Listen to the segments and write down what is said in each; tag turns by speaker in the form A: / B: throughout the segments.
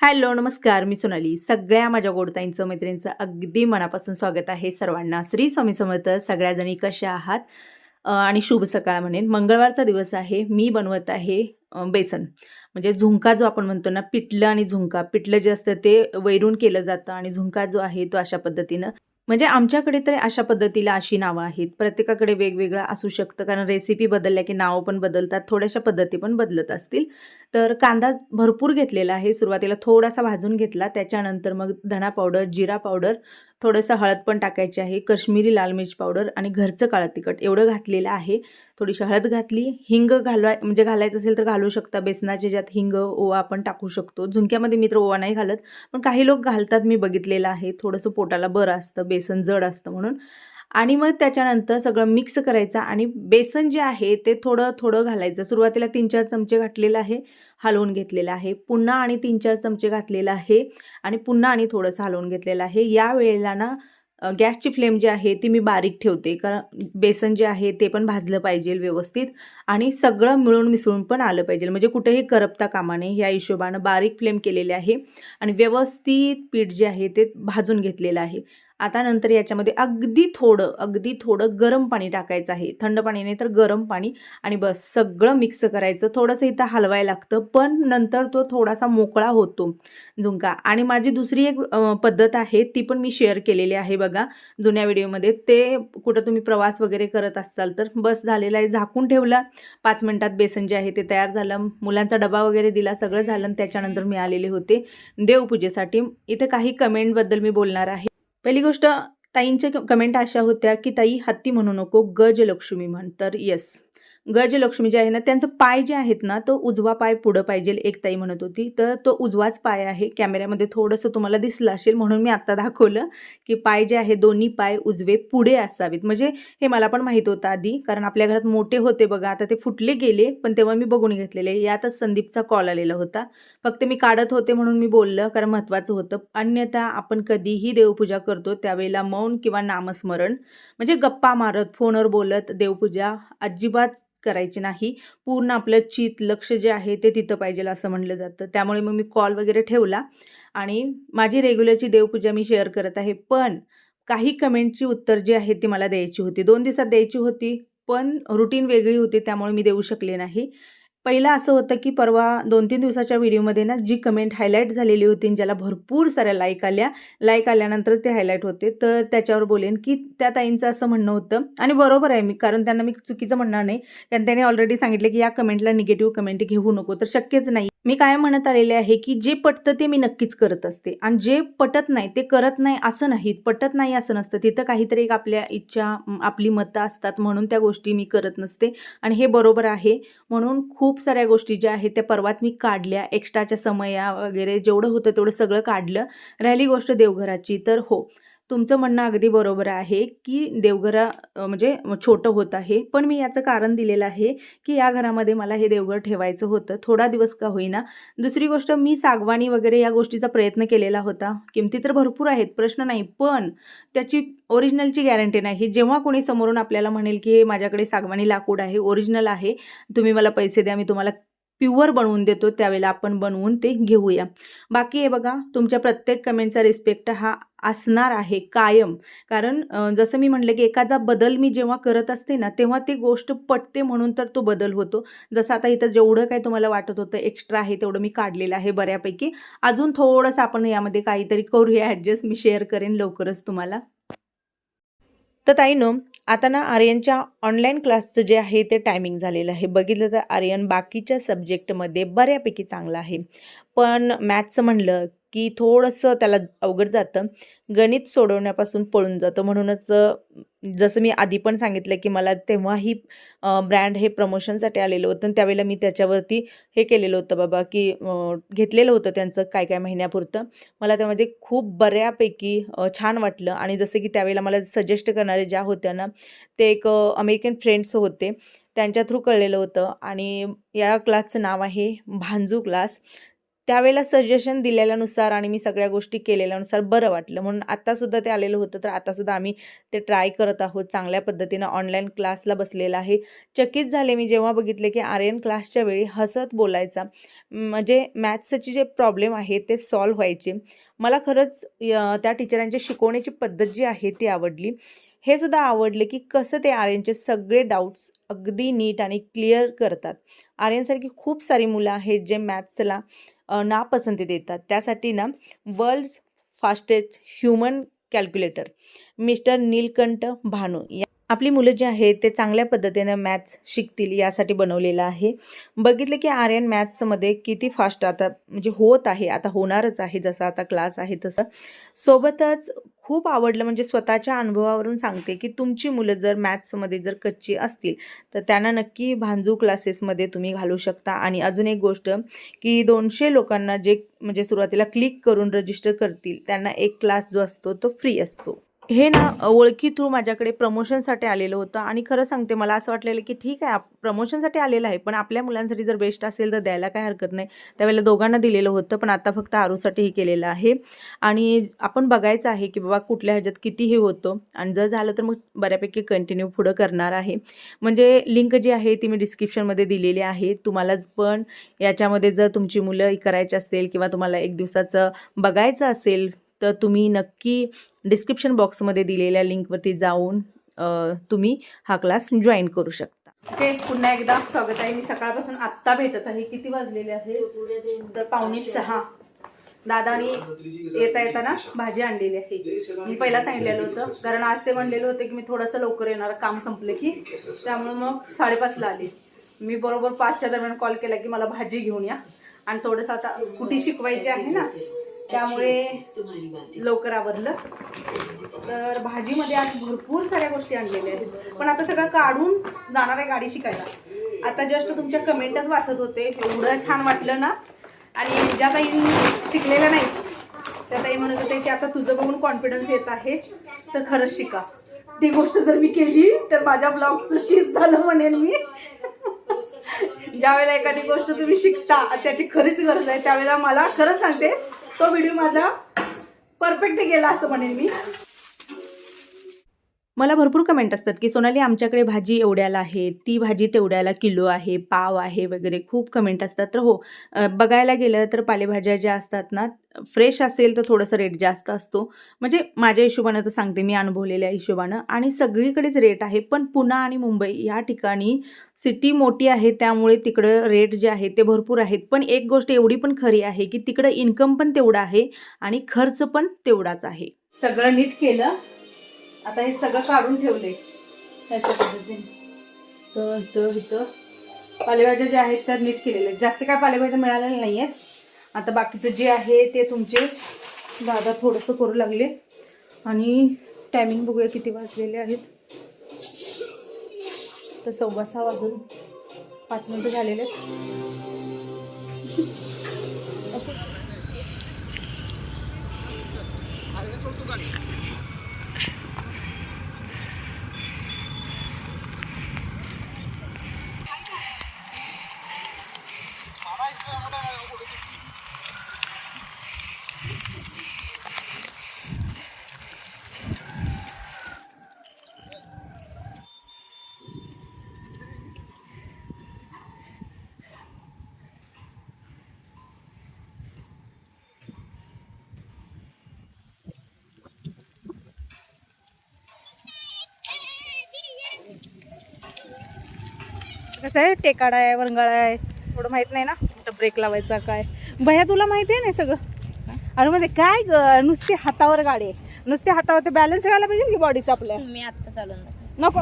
A: Hello नमस्कार. मी सोनाली. सगळ्या माझ्या गोडताईंचं मैत्रिणींचं अगदी मनापासून स्वागत आहे सर्वांना. श्री स्वामी समर्थ. सगळ्याजणी कशा आहात? आणि शुभ सकाळ म्हणेन. मंगळवारचा दिवस आहे. मी बनवत आहे बेसन. म्हणजे झुंका जो आपण म्हणतो ना पिठलं आणि झुंका पिठलं जे असतं ते वैरून केलं जातं आणि झुंका जो आहे तो अशा पद्धतीनं म्हणजे आमच्याकडे तर अशा पद्धतीला अशी नावं आहेत. प्रत्येकाकडे वेगवेगळं असू शकतं. कारण रेसिपी बदलल्या की नावं पण बदलतात. थोड्याशा पद्धती पण बदलत असतील. तर कांदा भरपूर घेतलेला आहे. सुरुवातीला थोडासा भाजून घेतला. त्याच्यानंतर मग धणा पावडर जिरा पावडर थोडंसं हळद पण टाकायची आहे कश्मीरी लाल मिरची पावडर आणि घरचं काळं तिखट एवढं घातलेलं आहे. थोडीशी हळद घातली हिंग घालवाय म्हणजे घालायचं असेल तर घालू शकता. बेसनाच्या ज्यात हिंग ओवा आपण टाकू शकतो. झुंक्यामध्ये मी तर ओवा नाही घालत पण काही लोक घालतात मी बघितलेलं आहे. थोडंसं पोटाला बरं असतं बेसन जड असतं म्हणून. आणि मग त्याच्यानंतर सगळं मिक्स करायचं आणि बेसन जे आहे ते थोडं थोडं घालायचं. सुरुवातीला तीन चार चमचे घातलेलं आहे हलवून घेतलेलं आहे. पुन्हा आणि तीन चार चमचे घातलेलं आहे आणि पुन्हा आणि थोडंसं हलवून घेतलेलं आहे. या वेळेला ना गॅसची फ्लेम जी आहे ती मी बारीक ठेवते. कारण बेसन जे आहे ते पण भाजलं पाहिजे व्यवस्थित आणि सगळं मिळून मिसळून पण आलं पाहिजे. म्हणजे कुठेही करपता कामा नये. या हिशोबानं बारीक फ्लेम केलेले आहे आणि व्यवस्थित पीठ जे आहे ते भाजून घेतलेलं आहे. आता नंतर याच्यामध्ये अगदी थोडं अगदी थोडं गरम पाणी टाकायचं आहे. थंड पाणी नाही तर गरम पाणी आणि बस सगळं मिक्स करायचं. थोडंसं इथं हलवायला लागतं पण नंतर तो थोडासा मोकळा होतो. झुंका आणि माझी दुसरी एक पद्धत आहे ती पण मी शेअर केलेली आहे बघा. जुन्या व्हिडिओमध्ये ते कुठं तुम्ही प्रवास वगैरे करत असाल तर बस झालेला आहे झाकून ठेवला. पाच मिनटात बेसन जे आहे ते तयार झालं. मुलांचा डबा वगैरे दिला सगळं झालं आणि त्याच्यानंतर मी आलेले होते देवपूजेसाठी. इथे काही कमेंटबद्दल मी बोलणार आहे. पहिली गोष्ट ताईंच्या कमेंट अशा होत्या की ताई हत्ती म्हणू नको गजलक्ष्मी म्हण. तर येस गजलक्ष्मी जे आहे ना त्यांचं पाय जे आहेत ना तो उजवा पाय पुढं पाहिजे एक ताई म्हणत होती. तर तो उजवाच पाय आहे. कॅमेऱ्यामध्ये थोडंसं तुम्हाला दिसलं असेल म्हणून मी आत्ता दाखवलं की पाय जे आहे दोन्ही पाय उजवे पुढे असावेत. म्हणजे हे मला पण माहीत होतं आधी कारण आपल्या घरात मोठे होते बघा. आता ते फुटले गेले पण तेव्हा मी बघून घेतलेले. यातच संदीपचा कॉल आलेला होता. फक्त मी काढत होते म्हणून मी बोललं कारण महत्त्वाचं होतं. अन्यथा आपण कधीही देवपूजा करतो त्यावेळेला मौन किंवा नामस्मरण. म्हणजे गप्पा मारत फोनवर बोलत देवपूजा. अजिबात करायची नाही. पूर्ण आपलं चित लक्ष जे आहे ते तिथं पाहिजे असं म्हणलं जातं. त्यामुळे मग मी कॉल वगैरे ठेवला आणि माझी रेग्युलरची देवपूजा मी शेअर करत आहे. पण काही कमेंटची उत्तर जी आहे ती मला द्यायची होती. दोन दिवसात द्यायची होती पण रुटीन वेगळी होती त्यामुळे मी देऊ शकले नाही. पहिलं असं होतं की परवा दोन तीन दिवसाच्या व्हिडिओमध्ये ना जी कमेंट हायलाईट झालेली होती ज्याला भरपूर साऱ्या लाईक आल्या लाईक आल्यानंतर ते हायलाईट होते. तर त्याच्यावर बोलेन की त्या ताईंचं असं म्हणणं होतं आणि बरोबर आहे मी कारण त्यांना मी चुकीचं म्हणणार नाही. कारण त्यांनी ऑलरेडी सांगितलं की या कमेंटला निगेटिव्ह कमेंट घेऊ नको तर शक्यच नाही. मी काय म्हणत आलेले आहे की जे पटतं ते मी नक्कीच करत असते. आणि जे पटत नाही ते करत नाही असं नाही. पटत नाही असं नसतं. तिथं काहीतरी एक आपल्या इच्छा आपली मतं असतात म्हणून त्या गोष्टी मी करत नसते. आणि हे बरोबर आहे. म्हणून खूप साऱ्या गोष्टी ज्या आहेत त्या परवाच मी काढल्या. एक्स्ट्राच्या समया वगैरे जेवढं होतं तेवढं सगळं काढलं. राहिली गोष्ट देवघराची. तर हो तुमचं म्हणणं अगदी बरोबर आहे की देवघरा म्हणजे छोटं होत आहे. पण मी याचं कारण दिलेलं आहे की या घरामध्ये मला हे देवघर ठेवायचं होतं. थोडा दिवस का होईना. दुसरी गोष्ट मी सागवानी वगैरे या गोष्टीचा प्रयत्न केलेला होता. किमती तर भरपूर आहेत प्रश्न नाही. पण त्याची ओरिजिनलची गॅरंटी नाही. जेव्हा कोणी समोरून आपल्याला म्हणेल की हे माझ्याकडे सागवानी लाकूड आहे ओरिजिनल आहे तुम्ही मला पैसे द्या मी तुम्हाला प्युअर बनवून देतो त्यावेळेला आपण बनवून ते घेऊया. बाकी हे बघा तुमच्या प्रत्येक कमेंटचा रिस्पेक्ट हा असणार आहे कायम. कारण जसं मी म्हटलं की एखादा बदल मी जेव्हा करत असते ना तेव्हा ती गोष्ट पटते म्हणून तर तो बदल होतो. जसं आता इथं जेवढं काही तुम्हाला वाटत होतं एक्स्ट्रा आहे तेवढं मी काढलेलं आहे बऱ्यापैकी. अजून थोडंसं आपण यामध्ये काहीतरी करूया ॲडजस्ट मी शेअर करेन लवकरच तुम्हाला. तर ताईनो आता ना आर्यनच्या ऑनलाईन क्लासचं जे आहे ते टायमिंग झालेलं आहे. बघितलं तर आर्यन बाकीच्या सब्जेक्टमध्ये बऱ्यापैकी चांगलं आहे. पण मॅथ्सचं म्हणलं की थोडंसं त्याला अवघड जातं. गणित सोडवण्यापासून पळून जातं. म्हणूनच जसं मी आधी पण सांगितलं की मला तेव्हाही ब्रँड हे प्रमोशनसाठी आलेलं होतं आणि त्यावेळेला मी त्याच्यावरती हे केलेलं होतं बाबा की घेतलेलं होतं त्यांचं काय काय महिन्यापुरतं. मला त्यामध्ये खूप बऱ्यापैकी छान वाटलं. आणि जसं की त्यावेळेला मला सजेस्ट करणारे ज्या होत्या ना ते एक अमेरिकन फ्रेंड्स होते. त्यांच्या थ्रू कळलेलं होतं. आणि या क्लासचं नाव आहे भांजू क्लास. त्यावेळेला सजेशन दिलेल्यानुसार आणि मी सगळ्या गोष्टी केलेल्यानुसार बरं वाटलं. म्हणून आत्तासुद्धा ते आलेलं होतं तर आतासुद्धा आम्ही ते ट्राय करत आहोत. चांगल्या पद्धतीनं ऑनलाईन क्लासला बसलेलं आहे. चकित झाले मी जेव्हा बघितले की आर्यन क्लासच्या वेळी हसत बोलायचा. म्हणजे मॅथ्सचे जे प्रॉब्लेम आहे ते सॉल्व्ह व्हायचे. मला खरंच य- त्या टीचरांची शिकवण्याची पद्धत जी आहे ती आवडली. हे सुद्धा आवडले की कसं ते आर्यनचे सगळे डाऊट्स अगदी नीट आणि क्लिअर करतात. आर्यनसारखी खूप सारी मुलं आहेत जे मॅथ्सला नापसंती देतात. त्यासाठी ना world fastest human calculator mister Neelkanth Bhanu या आपली मुलं जी आहेत ते चांगल्या पद्धतीनं मॅथ्स शिकतील यासाठी बनवलेलं आहे. बघितलं की आर्यन मॅथ्समध्ये किती फास्ट आता म्हणजे होत आहे आता होणारच आहे जसं आता क्लास आहे तसं. सोबतच खूप आवडलं. म्हणजे स्वतःच्या अनुभवावरून सांगते की तुमची मुलं जर मॅथ्समध्ये जर कच्ची असतील तर त्यांना नक्की भांजू क्लासेसमध्ये तुम्ही घालू शकता. आणि अजून एक गोष्ट की दोनशे लोकांना जे म्हणजे सुरुवातीला क्लिक करून रजिस्टर करतील त्यांना एक क्लास जो असतो तो फ्री असतो. हे ना ओळखी थ्रू माझ्याकडे प्रमोशनसाठी आलेलं होतं. आणि खरं सांगते मला असं वाटलेलं की ठीक आहे प्रमोशनसाठी आलेलं आहे पण आपल्या मुलांसाठी जर बेस्ट असेल तर द्यायला काय हरकत नाही. त्यावेळेला दोघांना दिलेलं होतं पण आता फक्त आरूसाठी हे केलेलं आहे. आणि आपण बघायचं आहे की बाबा कुठल्या ह्याच्यात किती हे होतं. आणि जर झालं तर मग बऱ्यापैकी कंटिन्यू पुढं करणार आहे. म्हणजे लिंक जी आहे ती मी डिस्क्रिप्शनमध्ये दिलेली आहे. तुम्हालाच पण याच्यामध्ये जर तुमची मुलं करायची असेल किंवा तुम्हाला एक दिवसाचं बघायचं असेल तर तुम्ही नक्की डिस्क्रिप्शन बॉक्समध्ये दिलेल्या लिंकवरती जाऊन तुम्ही हा क्लास जॉईन करू शकता. ओके पुन्हा एकदा स्वागत आहे. मी सकाळपासून आत्ता भेटत आहे. किती वाजलेले आहे तर पावणे सहा. दादानी येता येताना भाजी आणलेली आहे. मी पहिला सांगितलेलं होतं. कारण आज ते म्हणलेलं होतं की मी थोडंसं लवकर येणार. काम संपलं की. त्यामुळे मग साडेपाचला आले. मी बरोबर पाचच्या दरम्यान कॉल केला की मला भाजी घेऊन या. आणि थोडंसं आता स्कूटी शिकवायची आहे ना त्यामुळे लवकर आवरलं. तर भाजीमध्ये आज भरपूर साऱ्या गोष्टी आणलेल्या आहेत. पण आता सगळं काढून जाणार आहे गाडी शिकायला. आता जस्ट तुमच्या कमेंटच वाचत होते. एवढं छान वाटलं ना. आणि ज्या ताई शिकलेल्या नाहीत त्या ताई म्हणत होते की आता तुझं बघून कॉन्फिडन्स येत आहे तर खरंच शिका. ती गोष्ट जर मी केली तर माझ्या ब्लॉगचं चीज झालं म्हणेन मी. ज्यावेळेला एखादी गोष्ट तुम्ही शिकता त्याची खरीच गरज आहे त्यावेळेला मला खरंच सांगते तो व्हिडिओ माझा परफेक्ट गेला असं म्हणेन मी. मला भरपूर कमेंट असतात की सोनाली आमच्याकडे भाजी एवढ्याला आहे ती भाजी तेवढ्याला किलो आहे पाव आहे वगैरे खूप कमेंट असतात. तर हो बघायला गेलं तर पालेभाज्या ज्या असतात ना फ्रेश असेल तर थोडंसं रेट जास्त असतो. म्हणजे माझ्या हिशोबानं तर सांगते मी अनुभवलेल्या हिशोबानं. आणि सगळीकडेच रेट आहे पण पुणे आणि मुंबई या ठिकाणी सिटी मोठी आहे त्यामुळे तिकडं रेट जे आहे ते भरपूर आहेत. पण एक गोष्ट एवढी पण खरी आहे की तिकडं इन्कम पण तेवढं आहे आणि खर्च पण तेवढाच आहे. सगळं नीट केलं आता हे सगळं काढून ठेवले अशा पद्धतीने. तर इथं इथं. पालेभाज्या ज्या आहेत त्या नीट केलेल्या आहेत. जास्त काय पालेभाज्या मिळालेल्या नाही आहेत आता बाकीचं जे आहे ते तुमचे दादा थोडंसं करू लागले. आणि टायमिंग बघूया किती वाजलेले आहेत. तर सव्वा सहा वाजून पाच मिनटं झालेले आहेत. कसं आहे? टेकाडा आहे वरंगाळा आहे. थोडं माहीत नाही ना कुठं ब्रेक लावायचा काय. भैया तुला माहिती आहे ना सगळं? अरे मध्ये काय ग? नुसती हातावर गाडी आहे. नुसते हातावर ते बॅलन्स व्हायला पाहिजे की बॉडीचा आपल्या?
B: मी आत्ता चालून.
A: नको.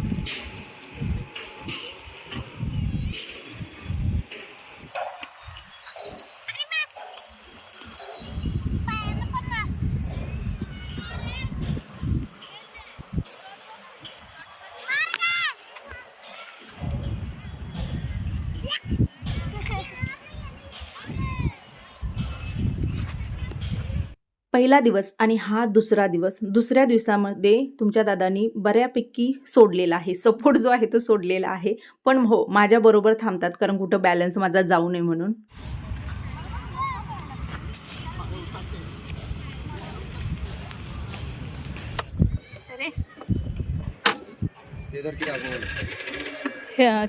A: पहिला दिवस आणि हा दुसरा दिवस. दुसऱ्या दिवसामध्ये तुमच्या दादानी बऱ्यापैकी सोडलेला आहे. सपोर्ट जो आहे तो सोडलेला आहे. पण हो माझ्याबरोबर थांबतात कारण कुठं बॅलन्स माझा जाऊ नये म्हणून.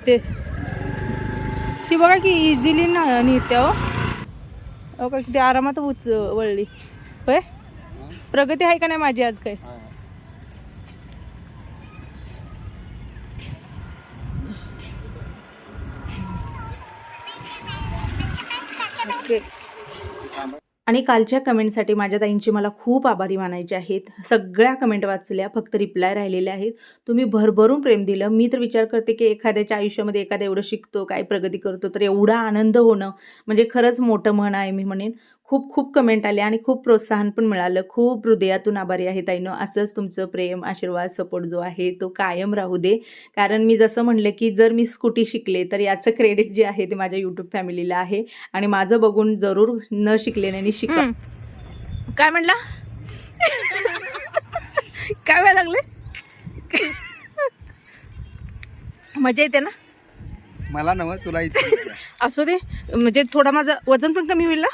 B: ते. ती
A: बघा की इझिली नाही हो. ते आरामात उच वळली. होय? प्रगती आहे का नाही माझी आज काय. ओके. आणि कालच्या कमेंटसाठी माझ्या ताईंची मला खूप आभारी मानायचे आहेत. सगळ्या कमेंट वाचल्या फक्त रिप्लाय राहिलेल्या आहेत. तुम्ही भरभरून प्रेम दिलं. मी तर विचार करते की एखाद्याच्या आयुष्यामध्ये एखादा एवढं शिकतो काय प्रगती करतो तर एवढा आनंद होणं म्हणजे खरंच मोठं म्हण आहे मी म्हणेन. खूप खूप कमेंट आले आणि खूप प्रोत्साहन पण मिळालं. खूप हृदयातून आभारी आहे ताईनं. असंच तुमचं प्रेम आशीर्वाद सपोर्ट जो आहे तो कायम राहू दे. कारण मी जसं म्हणलं की जर मी स्कूटी शिकले तर याचं क्रेडिट जे आहे ते माझ्या यूट्यूब फॅमिलीला आहे आणि माझं बघून जरूर न शिकलेल्यानी शिका काय म्हणला? काय वेळ लागले मजा येते ना?
B: मला नव तुला
A: असू दे. म्हणजे थोडा माझं वजन पण कमी होईल ना?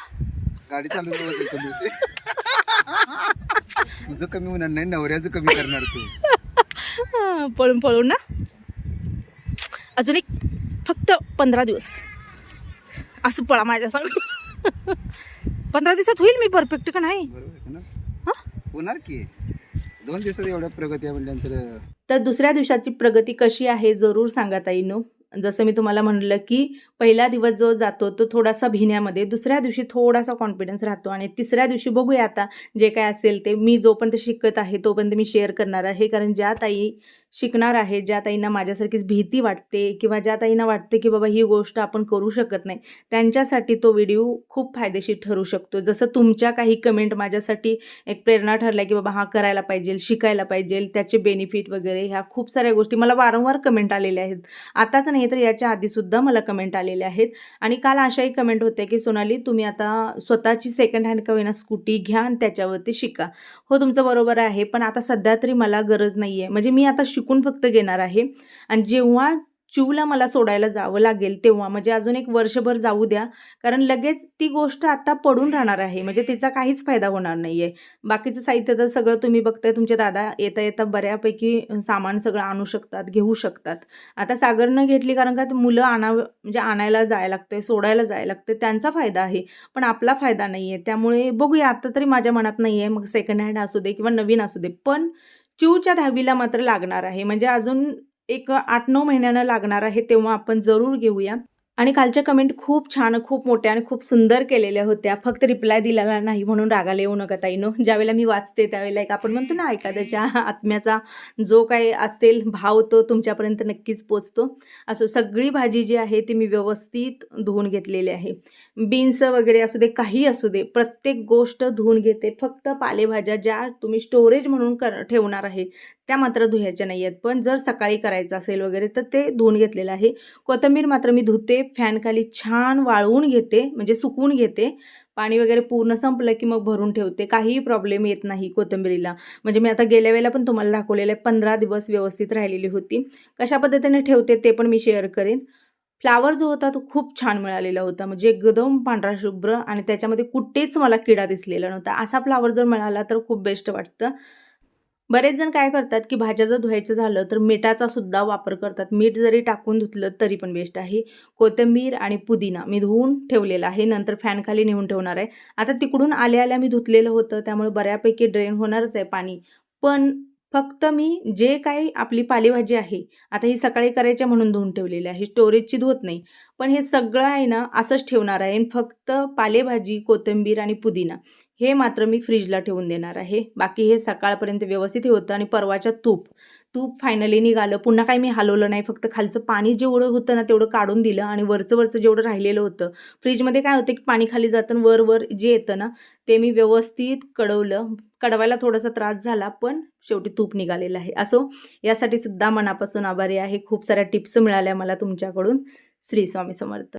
B: गाडी चालू वजन कमी होते? तुझं कमी होणार नाही नवऱ्याचं कमी करणार तू.
A: पळून पळून ना. अजून एक फक्त पंधरा दिवस. असं पळा माझ्या सांग. पंधरा दिवसात होईल मी परफेक्ट का नाही?
B: बरोबर आहे ना? होणार की? दोन दिवसात एवढ्या प्रगती आहे म्हटल्यानंतर
A: तर दुसऱ्या दिवसाची प्रगती कशी आहे जरूर सांगा ताईनो. जसं मी तुम्हाला म्हणलं की पहिला दिवस जो जातो तो थोडासा भिण्यामध्ये. दुसऱ्या दिवशी थोडासा कॉन्फिडन्स राहतो. आणि तिसऱ्या दिवशी बघूया आता जे काय असेल ते. मी जोपर्यंत शिकत आहे तोपर्यंत मी शेअर करणार आहे. कारण ज्या ताई शिकणार आहे ज्या ताईंना माझ्यासारखीच भीती वाटते किंवा ज्या ताईंना वाटते की बाबा ही गोष्ट आपण करू शकत नाही त्यांच्यासाठी तो व्हिडिओ खूप फायदेशीर ठरू शकतो. जसं तुमच्या काही कमेंट माझ्यासाठी एक प्रेरणा ठरल्या की बाबा हा करायला पाहिजे शिकायला पाहिजे त्याचे बेनिफिट वगैरे ह्या खूप साऱ्या गोष्टी. मला वारंवार कमेंट आलेल्या आहेत. आताच नाही तर याच्या आधीसुद्धा मला कमेंट आलेले आहेत. आणि काल अशाही कमेंट होत्या की सोनाली तुम्ही आता स्वतःची सेकंड हँड का स्कूटी घ्या आणि त्याच्यावरती शिका. हो तुमचं बरोबर आहे. पण आता सध्या तरी मला गरज नाही आहे म्हणजे मी आता शिकून फक्त घेणार आहे. आणि जेव्हा शिवला मला सोडायला जावं लागेल तेव्हा. म्हणजे अजून एक वर्षभर जाऊ द्या. कारण लगेच ती गोष्ट आता पडून राहणार आहे. म्हणजे तिचा काहीच फायदा होणार नाही आहे बाकीचं साहित्य तर सगळं तुम्ही बघताय. तुमचे दादा येता येता बऱ्यापैकी सामान सगळं आणू शकतात घेऊ शकतात. आता सागरनं घेतली कारण का मुलं आणावं म्हणजे आणायला जायला लागतंय सोडायला जायला लागतंय. त्यांचा फायदा आहे. पण आपला फायदा नाही आहे त्यामुळे बघूया. आता तरी माझ्या मनात नाही आहे मग सेकंड हँड असू दे किंवा नवीन असू दे. पण चिवच्या दहावीला मात्र लागणार आहे. म्हणजे अजून एक आठ नऊ महिन्यानं लागणार आहे तेव्हा आपण जरूर घेऊया. आणि कालच्या कमेंट खूप छान खूप मोठ्या आणि खूप सुंदर केलेल्या होत्या. फक्त रिप्लाय दिलेला नाही म्हणून रागाला येऊ नका ताईनो. ज्यावेळेला मी वाचते त्यावेळेला एक आपण म्हणतो ना एखाद्याच्या आत्म्याचा जो काही असेल भाव तो तुमच्यापर्यंत नक्कीच पोचतो. असो सगळी भाजी जी आहे ती मी व्यवस्थित धुवून घेतलेली आहे. बीन्स वगैरे असू दे काही असू दे प्रत्येक गोष्ट धुवून घेते. फक्त पालेभाज्या ज्या तुम्ही स्टोरेज म्हणून कर ठेवणार आहे त्या मात्र धुयाच्या नाही आहेत पण जर सकाळी करायचं असेल वगैरे तर ते धुवून घेतलेलं आहे. कोथिंबीर मात्र मी धुते फॅनखाली छान वाळवून घेते म्हणजे सुकवून घेते. पाणी वगैरे पूर्ण संपलं की मग भरून ठेवते. काहीही प्रॉब्लेम येत नाही कोथिंबीरीला. म्हणजे मी आता गेल्या वेळेला पण तुम्हाला दाखवलेलं आहे पंधरा दिवस व्यवस्थित राहिलेली होती. कशा पद्धतीने ठेवते ते पण मी शेअर करेन. फ्लावर जो होता तो खूप छान मिळालेला होता. म्हणजे एकदम पांढरा शुभ्र आणि त्याच्यामध्ये कुठेच मला किडा दिसलेला नव्हता. असा फ्लावर जर मिळाला तर खूप बेस्ट वाटतं. बरेच जण काय करतात की भाज्या जर धुवायचं झालं तर मिठाचा सुद्धा वापर करतात. मीठ जरी टाकून धुतलं तरी पण बेस्ट आहे. कोथिंबीर आणि पुदिना मी धुवून ठेवलेला आहे. नंतर फॅनखाली नेऊन ठेवणार आहे. आता तिकडून आल्या आल्या मी धुतलेलं होतं. त्यामुळे बऱ्यापैकी ड्रेन होणारच आहे पाणी. पण फक्त मी जे काही आपली पालेभाजी आहे आता ही सकाळी करायच्या म्हणून धुवून ठेवलेली आहे स्टोरेजची धुवत नाही. पण हे सगळं आहे ना असंच ठेवणार आहे फक्त पालेभाजी कोथिंबीर आणि पुदिना हे मात्र मी फ्रीजला ठेवून देणार आहे. बाकी हे सकाळपर्यंत व्यवस्थित हे होतं आणि परवाच्या तूप तूप फायनली निघालं. पुन्हा काही मी हलवलं नाही फक्त खालचं पाणी जेवढं होतं ना तेवढं काढून दिलं आणि वरचं वरचं जेवढं राहिलेलं होतं. फ्रीजमध्ये काय होतं की पाणी खाली जातं वर वर जे येतं ना ते मी व्यवस्थित कडवलं. कडवायला थोडासा त्रास झाला पण शेवटी तूप निघालेलं आहे. असो यासाठी सुद्धा मनापासून आभारी आहे. खूप साऱ्या टिप्स मिळाल्या मला तुमच्याकडून. श्री स्वामी समर्थ.